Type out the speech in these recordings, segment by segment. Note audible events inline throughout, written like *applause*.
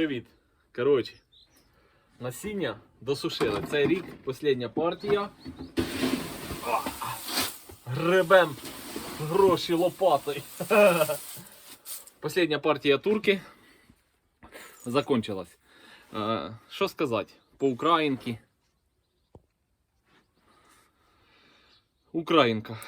привіт. Коротше, насіння досушили. Цей рік остання партія. А, Гребем гроші лопатою. *laughs* Последня партія турки закончилась. Е, Що сказати? По українки. Українка.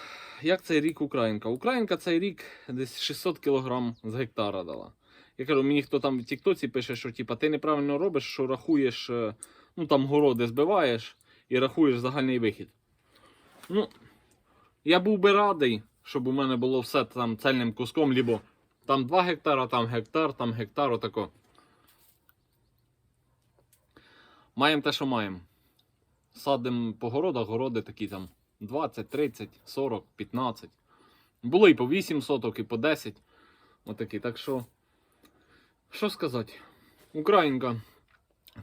Як цей рік Українка? Українка цей рік десь 600 кг з гектара дала. Я кажу, мені хто там в Тіктоці пише, що типа, ти неправильно робиш, що рахуєш, е, ну там городи збиваєш і рахуєш загальний вихід. Ну, я був би радий, щоб у мене було все там цельним куском, лібо там 2 гектара, там гектар, там гектар, отако. Маємо те, що маємо. Садимо по городах, городи такі там 20, 30, 40, 15. Було і по 8 соток, і по 10. Отакі. Так що, що сказати? Українка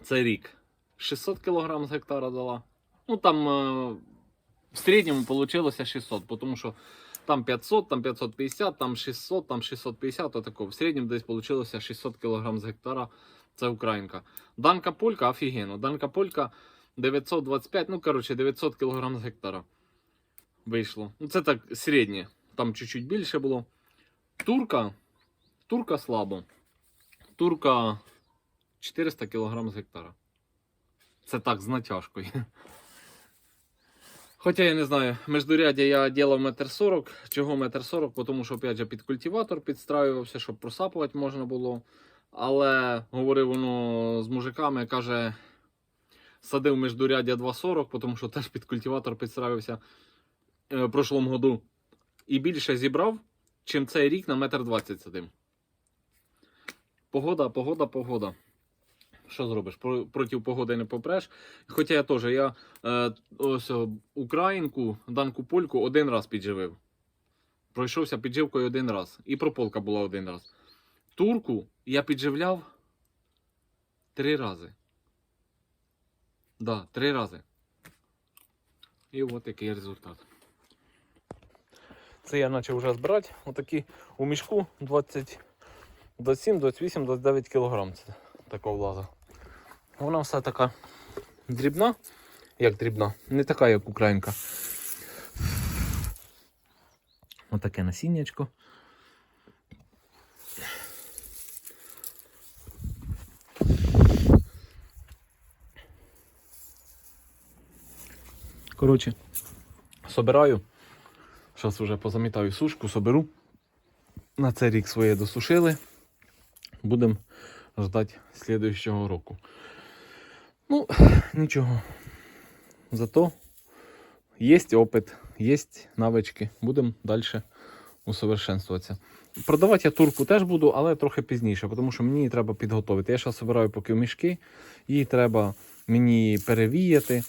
цей рік 600 кг з гектара дала. Ну там е, в середньому вийшло 600, тому що там 500, там 550, там 600, там 650, отако. В середньому десь вийшло 600 кг з гектара. Це українка. Данка полька офігенно. Данка полька 925, ну коротше 900 кг з гектара. Вийшло. Ну це так середнє. Там чуть-чуть більше було. Турка. Турка слабо. Турка 400 кг з гектара. Це так з натяжкою. Хоча я не знаю, междурядя я ділав метр сорок. Чого метр сорок? Тому що опять же під культиватор підстраювався, щоб просапувати можна було. Але говорив воно з мужиками, каже, садив междурядя 2,40, тому що теж під культиватор підстраювався е, в прошлому году. І більше зібрав, чим цей рік на метр 20 садив. Погода, погода, погода. Що зробиш? Проти погоди не попреш. Хоча я теж я е, ось українку, данку польку один раз підживив. Пройшовся підживкою один раз. І прополка була один раз. Турку я підживляв три рази. Да, три рази. І от який результат. Це я почав вже збирати. Отакі у мішку 20, 27, 28, 29 кг. Це такого влаза. Вона вся така дрібна. Як дрібна, не така, як українка. Отаке насіннячко. Коротше, собираю. Зараз вже позамітаю сушку, соберу. На цей рік своє досушили. Будемо ждати слідуючого року. Ну, нічого. Зато є опит, є навички. Будемо далі усовершенствуватися. Продавати я турку теж буду, але трохи пізніше, тому що мені її треба підготувати. Я зараз збираю поки в мішки, її треба мені перевіяти,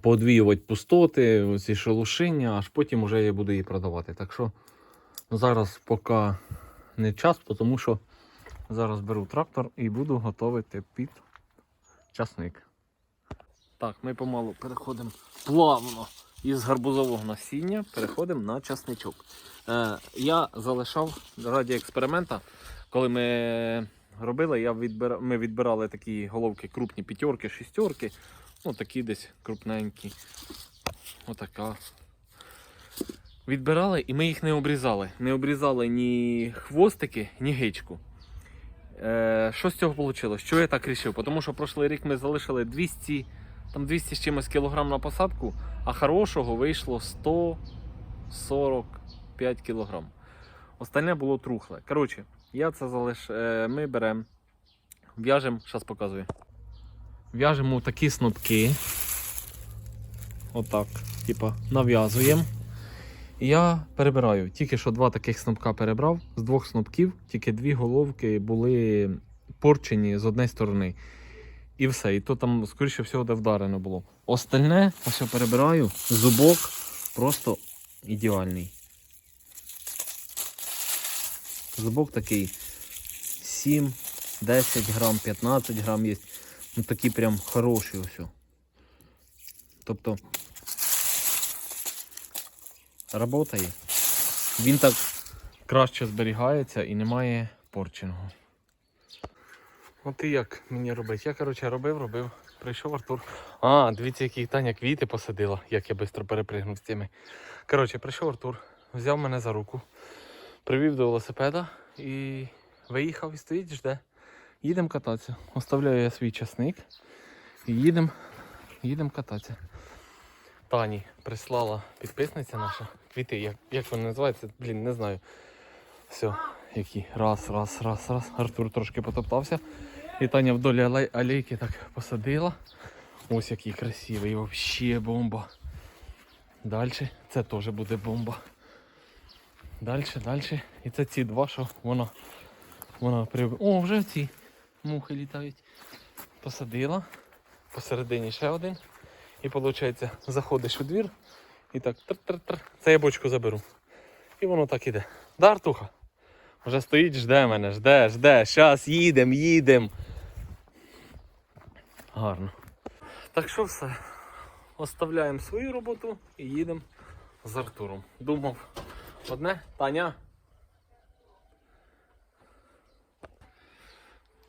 поодвіювати пустоти, ці шелушиння, аж потім вже я буду її продавати. Так що зараз поки не час, тому що зараз беру трактор і буду готувати під часник. Так, ми помалу переходимо плавно із гарбузового насіння, переходимо на часничок. Е, я залишав раді експеримента, коли ми робили, я відбира... ми відбирали такі головки крупні п'ятерки, шістерки, ну такі десь крупненькі. Отака. Відбирали і ми їх не обрізали. Не обрізали ні хвостики, ні гичку. Е, що з цього вийшло? Що я так вирішив? Тому що прошлий рік ми залишили 200, там 200 з чимось кілограм на посадку, а хорошого вийшло 145 кілограм. Остальне було трухле. Коротше, я це залиш... е, ми беремо, в'яжемо, зараз показую. В'яжемо такі снопки. Отак. Типа нав'язуємо. Я перебираю. Тільки що два таких снопка перебрав. З двох снопків тільки дві головки були порчені з однієї сторони. І все. І то там, скоріше всього, де вдарено було. Остальне, ось я перебираю, зубок просто ідеальний. Зубок такий 7, 10 грам, 15 грам є. Ну такі прям хороші ось. Тобто Работає. Він так краще зберігається і немає порченого. От і як мені робити? Я, коротше, робив, робив. Прийшов Артур. А, дивіться, які Таня квіти посадила, як я швидко перепригнув з тими. Коротше, прийшов Артур, взяв мене за руку, привів до велосипеда і виїхав і стоїть, жде. Їдемо кататися. Оставляю я свій часник і їдемо їдем кататися. Тані прислала підписниця наша. Квіти, як, як вони називаються? Блін, не знаю. Все, які. Раз, раз, раз, раз. Артур трошки потоптався. І Таня алей- алейки так посадила. Ось який красивий, вообще бомба. Далі це теж буде бомба. Далі, далі. І це ці два, що вона, вона прив... О, вже ці мухи літають. Посадила. Посередині ще один. І виходить, заходиш у двір і так тр-тр-тр. Це я бочку заберу. І воно так іде. Да, Артуха? Вже стоїть, жде мене, жде, жде. Щас їдем, їдем. Гарно. Так що все. Оставляємо свою роботу і їдемо з Артуром. Думав одне, Таня.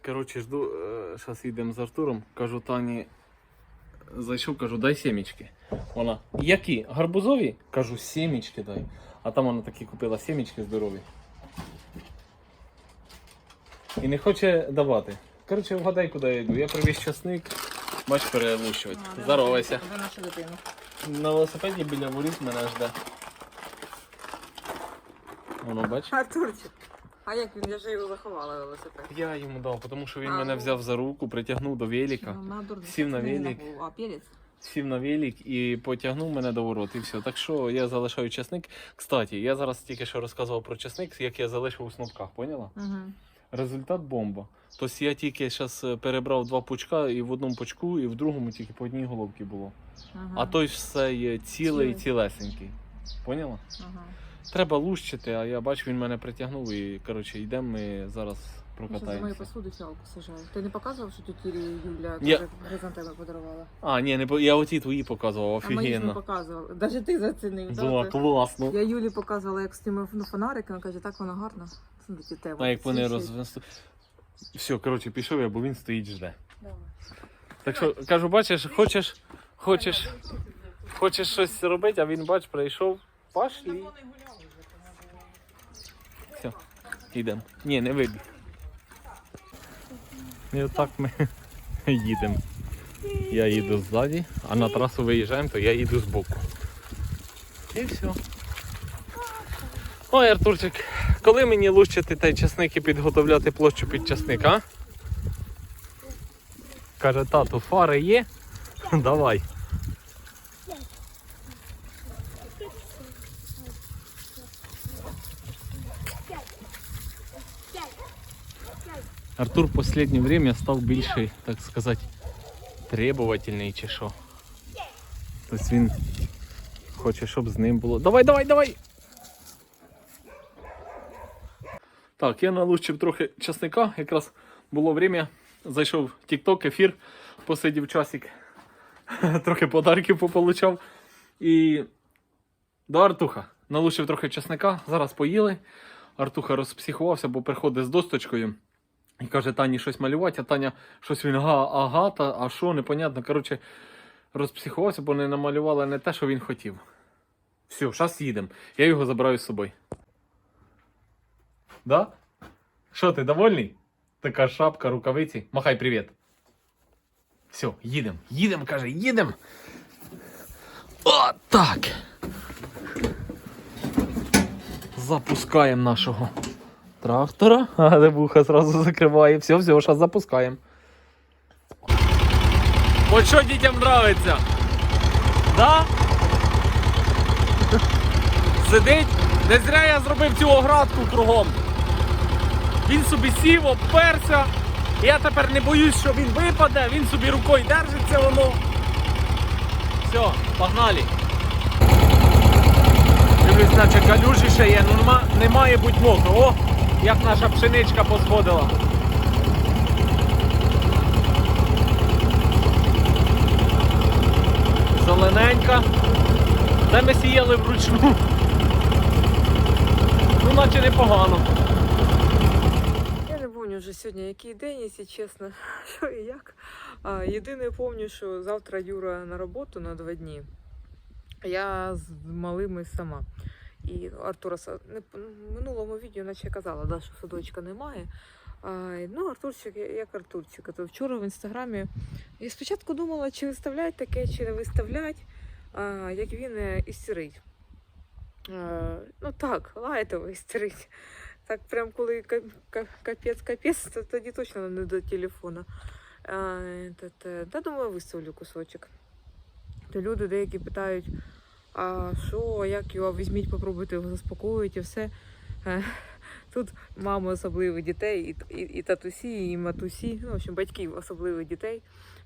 Коротше, жду, зараз їдемо з Артуром. Кажу Тані, зайшов, кажу, дай сімечки. Вона, які? Гарбузові? Кажу, сімечки дай. А там вона такі купила сімечки здорові. І не хоче давати. Коротше, вгадай, куди я йду. Я привіз часник, бач, перелущувати. Здоровайся. На велосипеді біля воріт мене жде. Воно бач. Артурчик. А як він? Я вже його заховала велосипед. Я йому дав, тому що він А, мене ну. взяв за руку, притягнув до велика. Сів на Не велик. голову, А перець? сів на велик і потягнув мене до ворот, і все. Так що я залишаю часник. Кстати, я зараз тільки що розказував про часник, як я залишив у снопках, поняла? Угу. Результат бомба. Тобто я тільки зараз перебрав два пучка, і в одному пучку, і в другому тільки по одній головці було. Ага. А той ж все є цілий, Цілий. цілесенький. Поняла? Ага. Треба лущити, а я бачу, він мене притягнув і коротше йдемо ми зараз за мою прокатаємося. посуду фіалку сажаю. Ти не показував, що тітя Юля Я- хризантеми подарувала? А, ні, не по- я оті твої показував, А мої ж не офігенно. показували. Навіть ти зацінив. да, Думав, класно. Я Юлі показувала, як знімав на фонарик, вона каже, так воно гарно. Смотрите, тему. А як вони Свічить. Все, коротше, пішов я, бо він стоїть жде. Давай. Так що, кажу, бачиш, хочеш, хочеш, хочеш щось робити, а він, бач, прийшов. Пошли. Все, йдемо. Ні, не вибіг. І отак ми *laughs* їдемо. Я їду ззаді, а на трасу виїжджаємо, то я їду збоку. І все. Ой, Артурчик, коли мені лущити той часник і підготовляти площу під часник, а? Каже, тату, фари є? *laughs* Давай. Артур в последнее время став більше, так сказати, требовательний чи що. Тобто він хоче, щоб з ним було. Давай, давай, давай! Так, я налучив трохи часника, якраз було время. Зайшов в TikTok, ефір, посидів часик, *laughs* трохи подарків пополучав. І до Артуха налучив трохи часника, зараз поїли. Артуха розпсихувався, бо приходить з досточкою. І каже, Тані щось малювати, а Таня щось він ага, ага, та, а що, непонятно. Коротше, розпсихувався, бо не намалювала не те, що він хотів. Все, зараз їдемо. Я його забираю з собою. Да? Що ти, довольний? Така шапка, рукавиці. Махай привіт. Все, їдемо. Їдемо, каже, їдемо. О, так. Запускаємо нашого трактора. *laughs* А вуха зразу закриває. Все, все, зараз запускаємо. От що дітям нравиться? Да? Сидить. Не зря я зробив цю оградку кругом. Він собі сів, обперся. Я тепер не боюсь, що він випаде, він собі рукою держиться воно. Все, погнали. Дивлюсь, наче калюжі ще є, ну нема, не має бути як наша пшеничка посходила. Зелененька. Це ми сіяли вручну. Ну, наче непогано. Я не пам'ятаю вже сьогодні, який день, якщо чесно, *laughs* що і як. Єдине пам'ятаю, що завтра Юра на роботу на два дні. Я з малими сама. І Артура в минулому відео, наче казала, да, що садочка немає. А, ну, Артурчик, як Артурчик. То вчора в інстаграмі я спочатку думала, чи виставлять таке, чи не виставлять, а, як він е, істерить. А, ну так, лайтово істерить. Так, прям коли ка- ка- капець, капець, то тоді точно не до телефона. А, этот, е, та думаю, виставлю кусочок. То люди деякі питають, а що, як його візьміть, попробуйте його заспокоїти і все. Е, Тут мами особливих дітей, і, і, і татусі, і матусі, ну, в общем, батьків особливих дітей.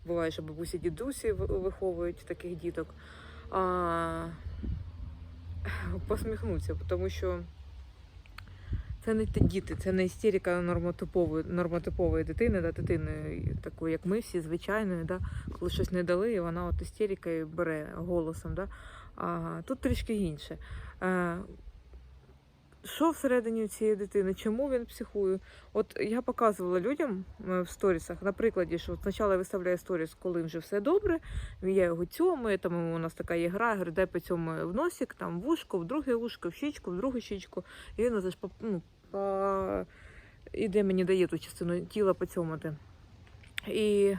Буває, що бабусі дідусі виховують таких діток. А, посміхнуться, тому що це не ті діти, це не істерика нормотипової, нормотипової дитини, да, дитини такої, як ми всі, звичайної, да, коли щось не дали, і вона от істерикою бере голосом. Да. А, тут трішки інше. А, що всередині цієї дитини? Чому він психує? От я показувала людям е, в сторісах, на прикладі, що спочатку я виставляю сторіс, коли вже все добре, я його цьомаю, там у нас така є гра, я говорю, дай поцьомаю в носик, там в вушко, в друге вушко, в щічку, в другу щічку. І він ж по, ну, по... іде мені дає ту частину тіла поцьомати. І...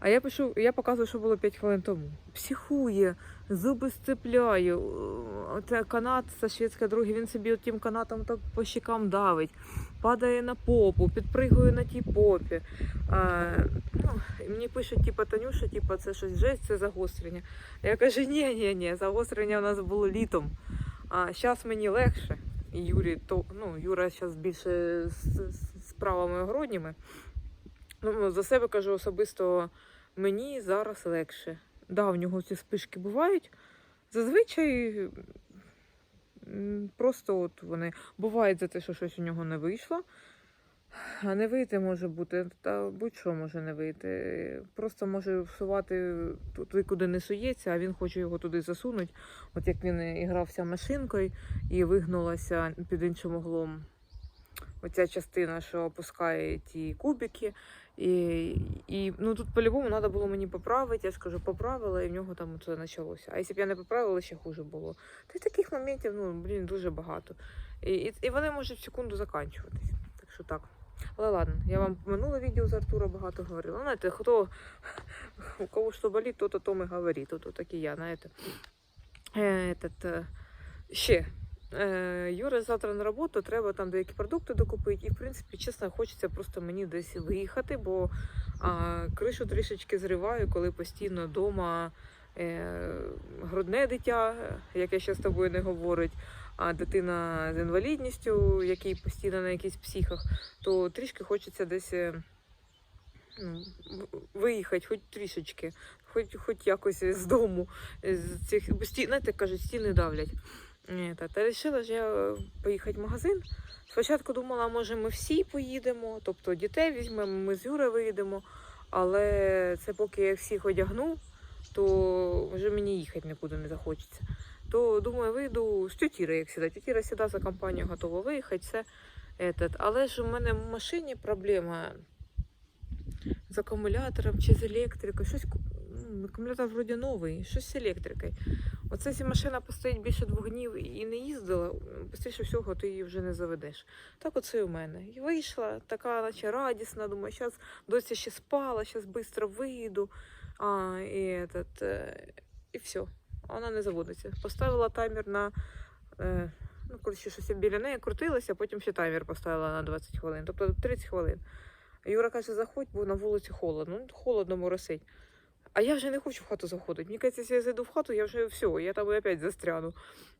А я пишу, я показую, що було 5 хвилин тому. Психує, зуби сцепляє. Оце канат со шведської дороги, він собі тим канатом так по щекам давить, падає на попу, підпригує на тій попі. А, ну, мені пишуть, типу, Танюша, типу, це щось жесть, це загострення. Я кажу, ні, ні, ні, загострення у нас було літом. А зараз мені легше. І Юрі, то, ну, Юра зараз більше з, з справами огородніми. Ну, за себе кажу особисто, мені зараз легше. Да, в нього ці спишки бувають. Зазвичай просто от вони бувають за те, що щось у нього не вийшло. А не вийти може бути, та будь-що може не вийти. Просто може всувати туди, куди не сується, а він хоче його туди засунути. От як він і грався машинкою і вигнулася під іншим углом. Оця частина, що опускає ті кубики. І, і ну тут по-любому треба було мені поправити. Я ж кажу, поправила, і в нього там це почалося. А якщо б я не поправила, ще хуже було. Та й таких моментів, ну блін, дуже багато. І, і, і вони можуть в секунду закінчуватись. Так що так. Але ладно, я вам минуле відео з Артура багато говорила. Ну, знаєте, хто у кого що болить, то то том і говорить. То, то так і я, знаєте. Е, Этот, е, ще. Е, Юра завтра на роботу, треба там деякі продукти докупити. І, в принципі, чесно, хочеться просто мені десь виїхати, бо а, кришу трішечки зриваю, коли постійно вдома е, грудне дитя, яке ще з тобою не говорить, а дитина з інвалідністю, який постійно на якихось психах, то трішки хочеться десь. е, ну, виїхати, хоч трішечки, хоч, хоч якось з дому, з цих знаєте, кажуть, стіни давлять. Та, вирішила ж я е, поїхати в магазин. Спочатку думала, може ми всі поїдемо, тобто дітей візьмемо, ми з Юрою виїдемо. Але це поки я всіх одягну, то вже мені їхати нікуди не захочеться. То думаю, вийду з тютіри, як сюди. Тютіра сюди за компанію готова виїхати. Все. Этот. Але ж у мене в машині проблема з акумулятором чи з електрикою. Щось ну, акумулятор вроді новий, щось з електрикою. Оце якщо машина постоїть більше двох днів і не їздила, швидше всього ти її вже не заведеш. Так оце і у мене. І вийшла, така наче радісна, думаю, зараз доця ще спала, зараз швидко вийду. А, і, этот, е, і все. Вона не заводиться. Поставила таймер на. Е, ну, коротше, щось біля неї крутилася, потім ще таймер поставила на 20 хвилин, тобто 30 хвилин. Юра каже, заходь, бо на вулиці холодно. Ну, холодно моросить. А я вже не хочу в хату заходити. Мені кажеться, якщо я зайду в хату, я вже все, я там опять застряну.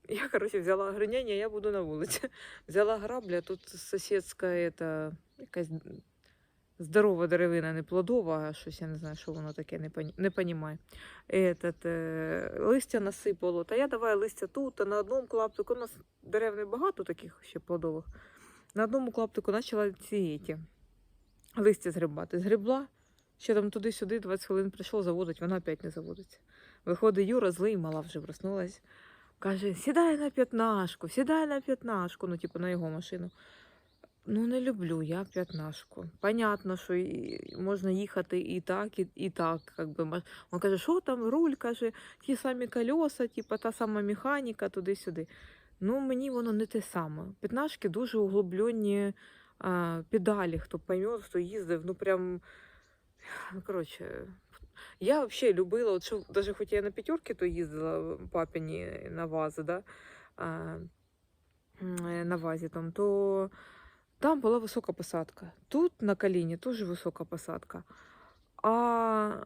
Я, коротше, взяла гриняння, я буду на вулиці. *laughs* Взяла грабля, тут сусідська, это, якась здорова деревина, не плодова, а щось я не знаю, що воно таке, не, понімаю. Этот, е, листя насипало. Та я давай листя тут, а на одному клаптику, у нас дерев не багато таких ще плодових. На одному клаптику почала ці ті, листя згрібати. Згрібла, ще там туди-сюди 20 хвилин прийшов, заводить, вона опять не заводиться. Виходить Юра, злий, мала вже проснулась. Каже, сідай на п'ятнашку, сідай на п'ятнашку, ну, типу, на його машину. Ну, не люблю я п'ятнашку. Понятно, що можна їхати і так, і, і так. Как би. Він каже, що там руль, каже, ті самі колеса, типу, та сама механіка, туди-сюди. Ну, мені воно не те саме. П'ятнашки дуже углублені а, педалі, хто пойме, хто їздив, ну прям. Ну, коротше, я взагалі любила, от що, навіть хоч я на п'ятерки то їздила папіні на вази, да, а, м, е, на вазі там, то там була висока посадка. Тут на коліні теж висока посадка. А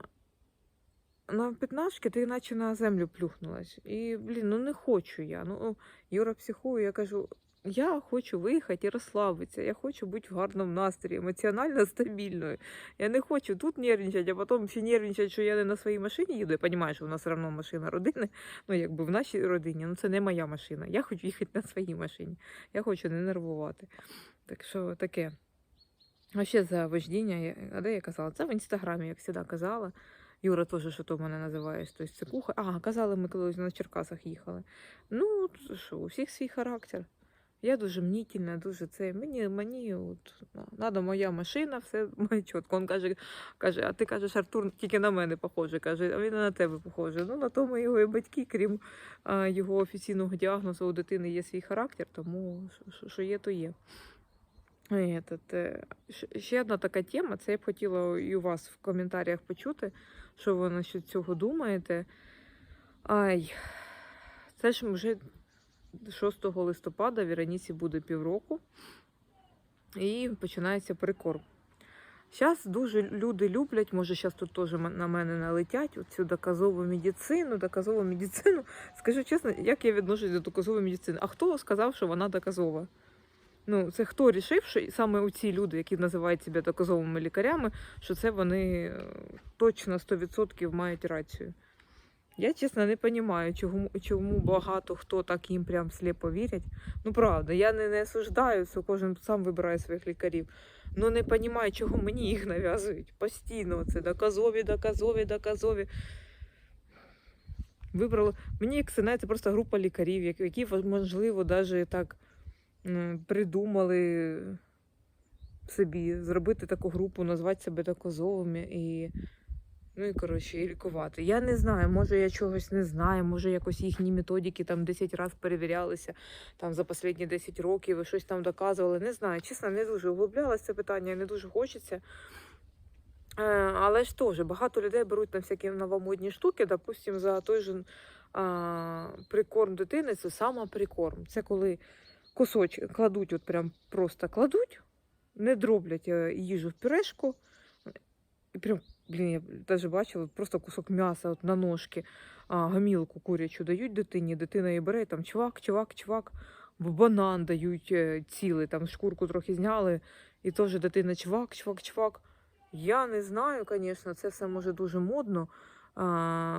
на п'ятнашки ти наче на землю плюхнулась. І, блін, ну не хочу я. Ну, Юра психує, я кажу, я хочу виїхати і розслабитися. Я хочу бути в гарному настрої, емоціонально *laughs* стабільною. Я не хочу тут нервничати, а потім ще нервничати, що я не на своїй машині їду. Я розумію, *laughs* що в нас все одно машина родини. Ну, якби в нашій родині, ну це не моя машина. Я хочу їхати на своїй машині. Я хочу не нервувати. Так що таке. А ще за вождіння, а де я казала? Це в інстаграмі, як завжди казала. Юра теж, що то мене називаєш, тобто це куха. А, казали, ми колись на Черкасах їхали. Ну, що, у всіх свій характер. Я дуже мнітільна, дуже це. Мені, мені от, надо моя машина, все *laughs* має чітко. Він каже, каже, а ти кажеш, Артур тільки на мене похоже. Каже, а він на тебе похоже. Ну, на тому його і батьки, крім а, його офіційного діагнозу, у дитини є свій характер, тому що є, то є. Этот, е, ще одна така тема, це я б хотіла і у вас в коментарях почути, що ви насчет цього думаєте. Ай, це ж вже 6 листопада Віроніці буде півроку, і починається прикорм. Зараз дуже люди люблять, може, зараз тут теж на мене налетять цю доказову медицину, доказову медицину. *laughs* Скажу чесно, як я відношусь до доказової медицини? А хто сказав, що вона доказова? Ну, це хто рішив, що саме у люди, які називають себе доказовими лікарями, що це вони е, точно 100% мають рацію. Я чесно не розумію, чому, чому багато хто так їм прям сліпо вірять. Ну правда, я не, не осуждаю, це кожен сам вибирає своїх лікарів. Ну не розумію, чого мені їх нав'язують. Постійно це доказові, доказові, доказові. Вибрала. Мені як це просто група лікарів, які, можливо, навіть так придумали собі зробити таку групу, назвати себе доказовими і. Ну і коротше, і лікувати. Я не знаю, може я чогось не знаю, може якось їхні методики там 10 разів перевірялися там за останні 10 років і щось там доказували. Не знаю. Чесно, не дуже углублялася це питання, не дуже хочеться. Е, але ж теж багато людей беруть там всякі новомодні штуки, допустим, за той же а, прикорм дитини, це самоприкорм. Це коли кусочки кладуть, от прям просто кладуть, не дроблять е, їжу в пюрешку. І прям, блін, я навіть бачила, просто кусок м'яса от на ножки, а, гамілку курячу дають дитині, дитина її бере, там чувак, чувак, чувак, банан дають е, цілий, там шкурку трохи зняли, і теж дитина чувак, чувак, чувак. Я не знаю, звісно, це все може дуже модно. А,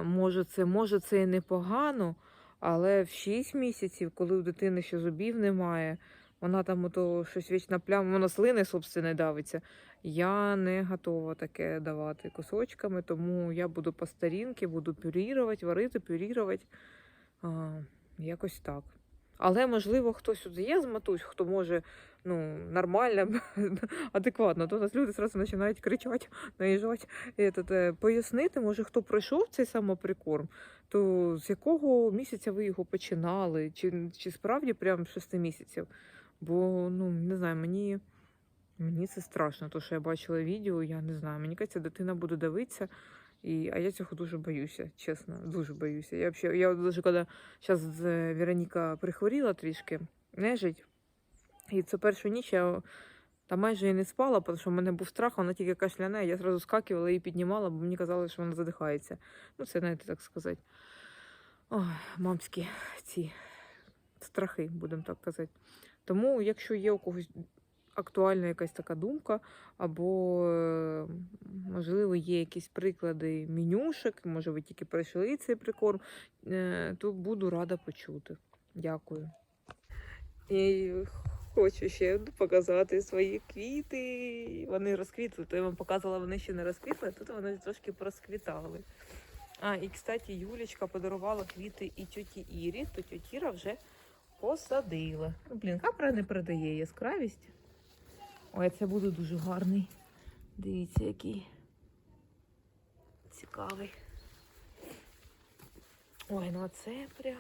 може, це, може, це і непогано, але в 6 місяців, коли у дитини ще зубів немає, вона там ото щось вічна пляма, вона слини, собственно, давиться. Я не готова таке давати кусочками, тому я буду по старінки, буду пюрірувати, варити, пюрірувати. А, якось так. Але, можливо, хтось тут є з матусь, хто може ну, нормально, *laughs* адекватно, то у нас люди зразу починають кричати, наїжджати. Е, пояснити, може, хто пройшов цей самоприкорм, то з якого місяця ви його починали, чи, чи справді прям з шести місяців? Бо, ну, не знаю, мені, мені це страшно, то що я бачила відео, я не знаю, мені кажеться, дитина буде дивитися. І, а я цього дуже боюся, чесно, дуже боюся. Я вообще, я даже коли зараз Вероніка прихворіла трішки, нежить, і це першу ніч я та майже і не спала, тому що в мене був страх, вона тільки кашляне, я зразу скакувала і піднімала, бо мені казали, що вона задихається. Ну, це знаєте, так сказати. Ой, мамські ці страхи, будемо так казати. Тому, якщо є у когось актуальна якась така думка, або, можливо, є якісь приклади менюшек, може, ви тільки пройшли цей прикорм, е, то буду рада почути. Дякую. І хочу ще показати свої квіти. Вони розквітли. То я вам показувала, вони ще не розквітли, а тут вони трошки порозквітали. А, і, кстати, Юлічка подарувала квіти і тьоті Ірі, то тьотіра вже посадила. Ну, блін, капра не передає яскравість. Ой, це буде дуже гарний. Дивіться, який цікавий. Ой, ну це прям.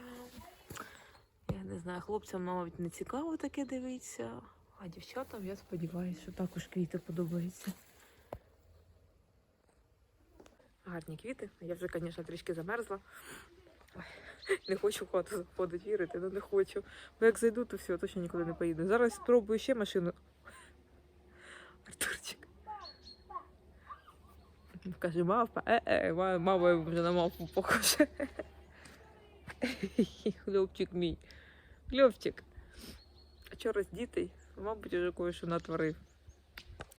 Я не знаю, хлопцям, мабуть, не цікаво таке дивитися. А дівчатам, я сподіваюся, що також квіти подобаються. Гарні квіти. Я вже, звісно, трішки замерзла. Ой, Не хочу в хату заходити, вірити, ну не хочу. Бо як зайду, то все, точно нікуди не поїду. Зараз спробую ще машину. Артурчик. Каже, мавпа, е-е, ма- мама вже на мавпу похожа. Хлопчик мій. Хлопчик. А що роздітий? Мабуть, уже кое-що натворив.